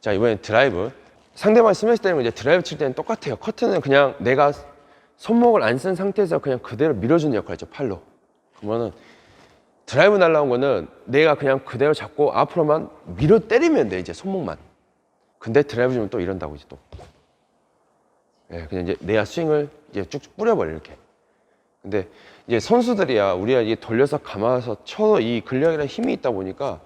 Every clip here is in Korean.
자 이번엔 드라이브. 상대방 스매시 때리면 이제 드라이브 칠 때는 똑같아요. 커트는 그냥 내가 손목을 안 쓴 상태에서 그냥 그대로 밀어주는 역할이죠 팔로. 그러면은 드라이브 날라온 거는 내가 그냥 그대로 잡고 앞으로만 밀어 때리면 돼 이제 손목만. 근데 드라이브 주면 또 이런다고 이제 또. 예, 그냥 이제 내가 스윙을 이제 쭉쭉 뿌려버려 이렇게. 근데 이제 선수들이야 우리가 이게 돌려서 감아서 쳐도 이 근력이랑 힘이 있다 보니까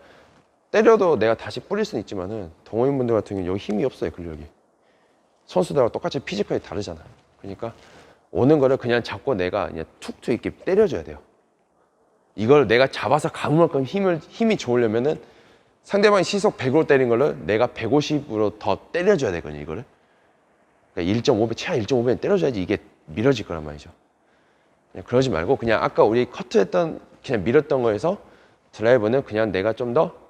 때려도 내가 다시 뿌릴 수는 있지만은 동호인분들 같은 경우 여기 힘이 없어요 근력이. 선수들하고 똑같이 피지컬이 다르잖아. 그러니까 오는 거를 그냥 잡고 내가 그냥 툭툭 이렇게 때려줘야 돼요. 이걸 내가 잡아서 감을 만큼 힘을 힘이 좋으려면은 상대방이 시속 100으로 때린 거를 내가 150으로 더 때려줘야 되거든요 이거를. 그러니까 1.5배 최하 1.5배 때려줘야지 이게 밀어질 거란 말이죠. 그러지 말고 그냥 아까 우리 커트했던 그냥 밀었던 거에서 드라이버는 그냥 내가 좀더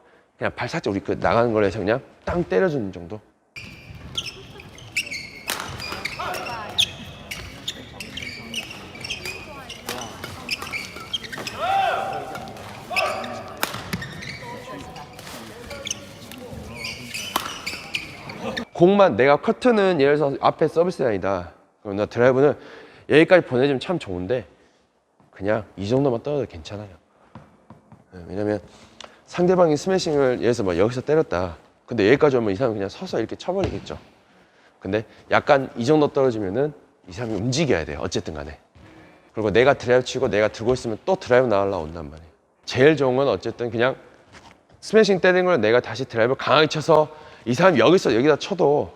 그냥 발 살짝 우리 그 나가는 거에서 그냥 땅 때려주는 정도. 공만 내가 커트는 예를 들어서 앞에 서비스 라인이다. 그럼 나 드라이브는 여기까지 보내주면 참 좋은데 그냥 이 정도만 떠도 괜찮아요. 예, 왜냐면 상대방이 스매싱을 들어서 막 여기서 때렸다. 근데 여기까지 오면 이 사람은 그냥 서서 이렇게 쳐버리겠죠. 근데 약간 이 정도 떨어지면은 이 사람이 움직여야 돼요. 어쨌든 간에. 그리고 내가 드라이브 치고 내가 들고 있으면 또 드라이브 나올라 온단 말이에요. 제일 좋은 건 어쨌든 그냥 스매싱 때리는 걸 내가 다시 드라이브 강하게 쳐서 이 사람이 여기서 여기다 쳐도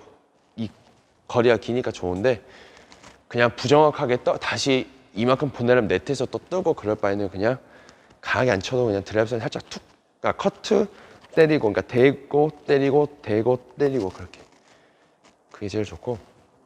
이 거리가 기니까 좋은데 그냥 부정확하게 떠 다시 이만큼 보내려면 네트에서 또 뜨고 그럴 바에는 그냥 강하게 안 쳐도 그냥 드라이브선 살짝 툭 그러니까 커트 때리고 그러니까 대고 때리고 대고 때리고 그렇게. 그게 제일 좋고